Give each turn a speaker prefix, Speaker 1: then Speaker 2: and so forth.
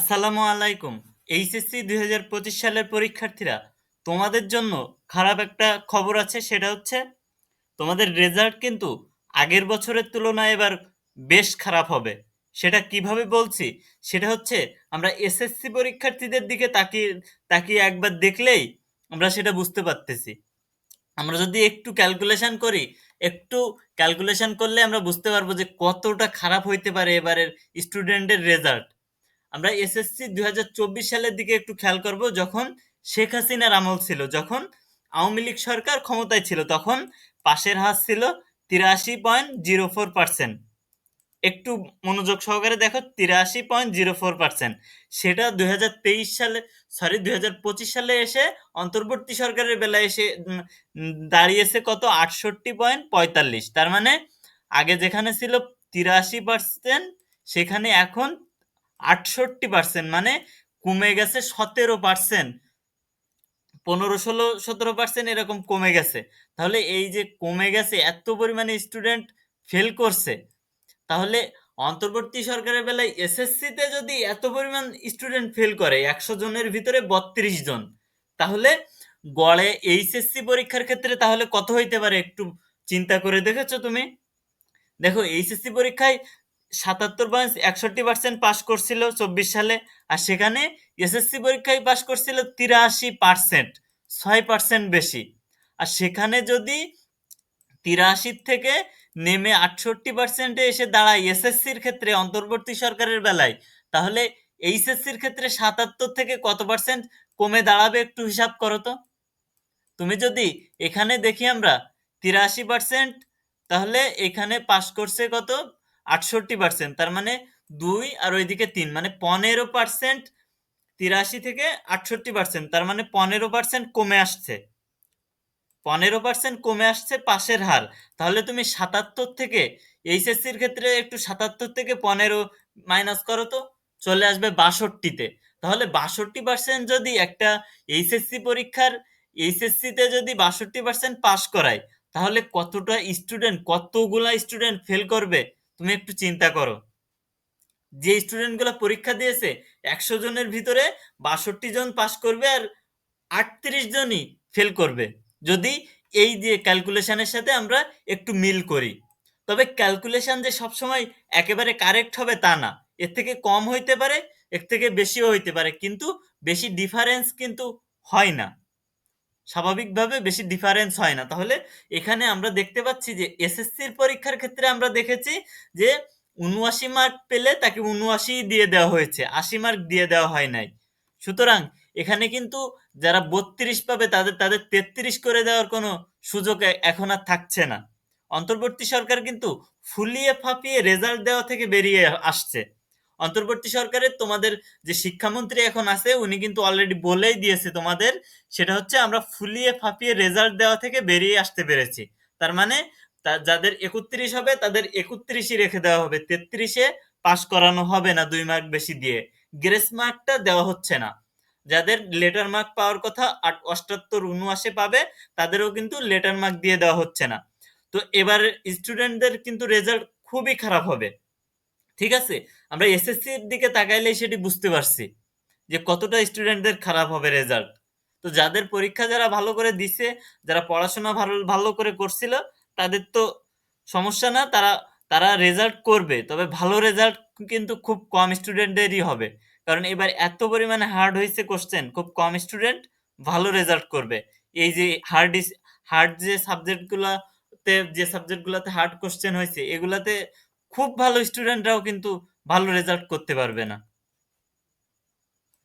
Speaker 1: আসসালামু আলাইকুম। এইচএসসি দুই হাজার পঁচিশ সালের পরীক্ষার্থীরা, তোমাদের জন্য খারাপ একটা খবর আছে, সেটা হচ্ছে তোমাদের রেজাল্ট কিন্তু আগের বছরের তুলনায় এবার বেশ খারাপ হবে। সেটা কীভাবে বলছি? সেটা হচ্ছে আমরা এসএসসি পরীক্ষার্থীদের দিকে তাকিয়ে তাকিয়ে একবার দেখলেই আমরা সেটা বুঝতে পারতেছি। আমরা যদি একটু ক্যালকুলেশন করি, একটু ক্যালকুলেশন করলে আমরা বুঝতে পারব যে কতটা খারাপ হইতে পারে এবারের স্টুডেন্টের রেজাল্ট আমরা এসএসসি দুই হাজার চব্বিশ সালের দিকে একটু খেয়াল করব, যখন শেখ হাসিনার আমল ছিল, যখন আওয়ামী লীগ সরকার ক্ষমতায় ছিল, তখন পাশের হার ছিল তিরাশি পয়েন্ট জিরো ফোর পার্সেন্ট। একটু মনোযোগ সহকারে দেখো, তিরাশি পয়েন্ট জিরো ফোর পার্সেন্ট। সেটা দুই হাজার তেইশ সালে সরি দুই হাজার পঁচিশ সালে এসে অন্তর্বর্তী সরকারের বেলায় এসে দাঁড়িয়েছে কত? আটষট্টি পয়েন্ট পঁয়তাল্লিশ। তার মানে আগে যেখানে ছিল তিরাশি পার্সেন্ট, সেখানে এখন আটষট্টি পার্সেন্ট মানে কমে গেছে সতেরো পার্সেন্ট পনেরো ষোলো, সতেরো পার্সেন্ট এরকম কমে গেছে। তাহলে এই যে কমে গেছে, এত পরিমাণে স্টুডেন্ট ফেল করছে, তাহলে অন্তর্বর্তী সরকারের বেলায় এসএসসিতে যদি এত পরিমাণ স্টুডেন্ট ফেল করে, একশো জনের ভিতরে বত্রিশ জন, তাহলে গড়ে এইচএসসি পরীক্ষার ক্ষেত্রে তাহলে কত হইতে পারে একটু চিন্তা করে দেখেছ তুমি? দেখো, এইচএসসি পরীক্ষায় সাতাত্তর পয়েন্ট একষট্টি পার্সেন্ট পাস করছিল চব্বিশ সালে, আর সেখানে এসএসসি পরীক্ষায় পাস করছিল তিরাশি পার্সেন্ট ছয় পার্সেন্ট বেশি। আর সেখানে যদি তিরাশির থেকে নেমে আটষট্টি পার্সেন্টে এসে দাঁড়ায় এসএসসির ক্ষেত্রে অন্তর্বর্তী সরকারের বেলায়, তাহলে এইচএসসির ক্ষেত্রে সাতাত্তর থেকে কত পার্সেন্ট কমে দাঁড়াবে একটু হিসাব করো তো। তুমি যদি এখানে দেখি আমরা তিরাশি পার্সেন্ট তাহলে এখানে পাস করছে কত? আটষট্টি পার্সেন্ট তার মানে দুই আর ওইদিকে তিন মানে পনেরো পার্সেন্ট তিরাশি থেকে আটষট্টি পার্সেন্ট তার মানে পনেরো পার্সেন্ট কমে আসছে। পনেরো পার্সেন্ট কমে আসছে পাশের হার। তাহলে তুমি সাতাত্তর থেকে এইচএসসির ক্ষেত্রে একটু সাতাত্তর থেকে পনেরো মাইনাস করো তো, চলে আসবে বাষট্টিতে। তাহলে বাষট্টি পার্সেন্ট যদি একটা এইচএসসি পরীক্ষার এইচএসসিতে যদি বাষট্টি পার্সেন্ট পাস করায়, তাহলে কতটা স্টুডেন্ট কতগুলা স্টুডেন্ট ফেল করবে? তুমি একটু চিন্তা করো। যে স্টুডেন্টগুলো পরীক্ষা দিয়েছে, একশো জনের ভিতরে বাষট্টি জন পাস করবে আর আটত্রিশ জনই ফেল করবে। যদি এই যে ক্যালকুলেশনের সাথে আমরা একটু মিল করি। তবে ক্যালকুলেশন যে সবসময় একেবারে কারেক্ট হবে তা না। এর থেকে কম হইতে পারে, এর থেকে বেশিও হইতে পারে, কিন্তু বেশি ডিফারেন্স কিন্তু হয় না। স্বাভাবিকভাবে বেশি ডিফারেন্স হয় না। তাহলে এখানে আমরা দেখতে পাচ্ছি যে এসএসসির পরীক্ষার ক্ষেত্রে আমরা দেখেছি যে উনআশি মার্ক পেলে তাকে উনআশি দিয়ে দেওয়া হয়েছে, আশি মার্ক দিয়ে দেওয়া হয় নাই। সুতরাং এখানে কিন্তু যারা বত্রিশ পাবে তাদের তাদের তেত্রিশ করে দেওয়ার কোনো সুযোগ এখন আর থাকছে না। অন্তর্বর্তী সরকার কিন্তু ফুলিয়ে ফাঁপিয়ে রেজাল্ট দেওয়া থেকে বেরিয়ে আসছে। অন্তর্বর্তী সরকারের তোমাদের যে শিক্ষামন্ত্রী এখন আছে, উনি কিন্তু অলরেডি বলেই দিয়েছে তোমাদের, সেটা হচ্ছে আমরা ফুলিয়ে ফাঁপিয়ে রেজাল্ট দেওয়া থেকে বেরিয়ে আসতে পেরেছি। তার মানে যাদের একত্রিশ হবে, তাদের একত্রিশই রেখে দেওয়া হবে। তেত্রিশে পাশ করানো হবে না দুই মার্ক বেশি দিয়ে। গ্রেস মার্কটা দেওয়া হচ্ছে না। যাদের লেটার মার্ক পাওয়ার কথা আট, অষ্টাত্তর, উনআশি পাবে, তাদেরও কিন্তু লেটার মার্ক দিয়ে দেওয়া হচ্ছে না। তো এবার স্টুডেন্টদের কিন্তু রেজাল্ট খুবই খারাপ হবে। ঠিক আছে? আমরা এসএসসির দিকে তাকাইলেই সেটি বুঝতে পারছি যে কতটা স্টুডেন্টদের খারাপ হবে রেজাল্ট তো যাদের পরীক্ষা যারা ভালো করে দিছে, যারা পড়াশোনা ভালো ভালো করে করছিল, তাদের তো সমস্যা না, তারা তারা রেজাল্ট করবে। তবে ভালো রেজাল্ট কিন্তু খুব কম স্টুডেন্টদেরই হবে। কারণ এবার এত পরিমাণে হার্ড হয়েছে কোশ্চেন খুব কম স্টুডেন্ট ভালো রেজাল্ট করবে। এই যে হার্ড হার্ড যে সাবজেক্টগুলোতে যে সাবজেক্টগুলোতে হার্ড কোশ্চেন হয়েছে এগুলাতে খুব ভালো স্টুডেন্টরাও কিন্তু ভালো রেজাল্ট করতে পারবে না।